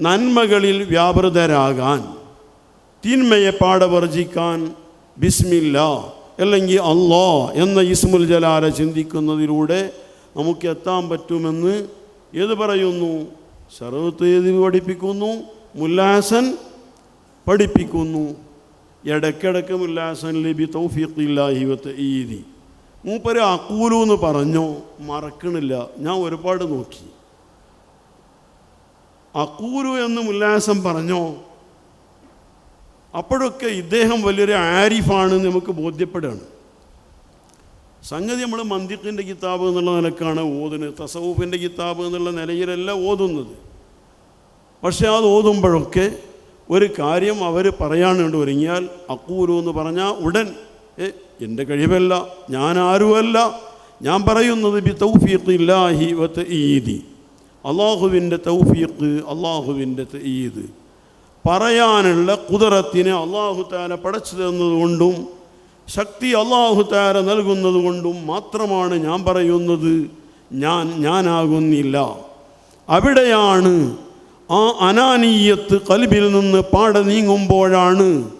നന്മകളിൽ വ്യാപൃതരാകാൻ തിന്മയെ പാടവർജിക്കാൻ ബിസ്മില്ല അല്ലെങ്കിൽ അള്ളാ എന്ന ഇസ്മുൽ ജലാല ചിന്തിക്കുന്നതിലൂടെ നമുക്ക് എത്താൻ പറ്റുമെന്ന് ഏത് പറയുന്നു? ഏത് പഠിപ്പിക്കുന്നു മുല്ലാസൻ പഠിപ്പിക്കുന്നു. ഇടയ്ക്കിടയ്ക്ക് മുല്ലാസൻ ലബി തൗഫീഖില്ലാഹി വത്ത് ഈദി മൂപ്പര് അക്കൂലു എന്ന് പറഞ്ഞോ? മറക്കണില്ല. ഞാൻ ഒരുപാട് നോക്കി. അക്കൂലു എന്ന് ഉല്ലാസം പറഞ്ഞോ? അപ്പോഴൊക്കെ ഇദ്ദേഹം വലിയൊരു ആരിഫാണ് നമുക്ക് ബോധ്യപ്പെടുകയാണ്. സംഗതി നമ്മൾ മന്ദിക്കിന്റെ കിതാബ് എന്നുള്ള നിലക്കാണ് ഓതുന്നത് തസവൂഫിന്റെ കിതാബ് എന്നുള്ള നിലയിലല്ല ഓതുന്നത്. പക്ഷേ അത് ഓതുമ്പോഴൊക്കെ ഒരു കാര്യം അവർ പറയാനുണ്ട് ഒരുങ്ങിയാൽ അക്കൂരു എന്ന് പറഞ്ഞാൽ ഉടൻ ഏ എന്റെ കഴിവല്ല ഞാൻ ആരുമല്ല ഞാൻ പറയുന്നത് ബി തൗഫീഖ് ഇല്ലാഹി വത്ത് ഈദി അള്ളാഹുവിന്റെ തൗഫീഖ് അള്ളാഹുവിന്റെ ഈദ്. പറയാനുള്ള കുതിരത്തിനെ അള്ളാഹു താര പടച്ചു തന്നതുകൊണ്ടും ശക്തി അള്ളാഹു താര നൽകുന്നത് കൊണ്ടും മാത്രമാണ് ഞാൻ പറയുന്നത്. ഞാൻ ഞാനാകുന്നില്ല. അവിടെയാണ് ആ അനാനീയത്ത് കൽബിൽ നിന്ന് പാടെ നീങ്ങുമ്പോഴാണ്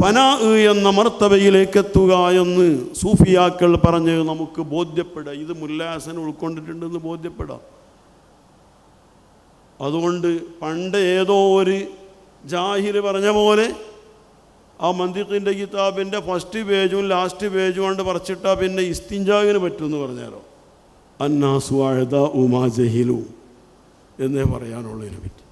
ഫനാ എന്ന മർത്തവയിലേക്ക് എത്തുക എന്ന് സൂഫിയാക്കൾ പറഞ്ഞ് നമുക്ക് ബോധ്യപ്പെടുക ഇത് മുല്ലാസൻ ഉൾക്കൊണ്ടിട്ടുണ്ടെന്ന് ബോധ്യപ്പെടാം. അതുകൊണ്ട് പണ്ട് ഏതോ ഒരു ജാഹിർ പറഞ്ഞ പോലെ ആ മന്ദിത്തിന്റെ കിതാബിന്റെ ഫസ്റ്റ് പേജും ലാസ്റ്റ് പേജും കൊണ്ട് പറിച്ചിട്ടാൽ പിന്നെ ഇസ്തിഞ്ചാവിന് പറ്റുമെന്ന് പറഞ്ഞാലോ? അന്നാസു ആഴ്ത ഉമാ ജഹിലു എന്നേ പറയാനുള്ളതിനെ പറ്റി.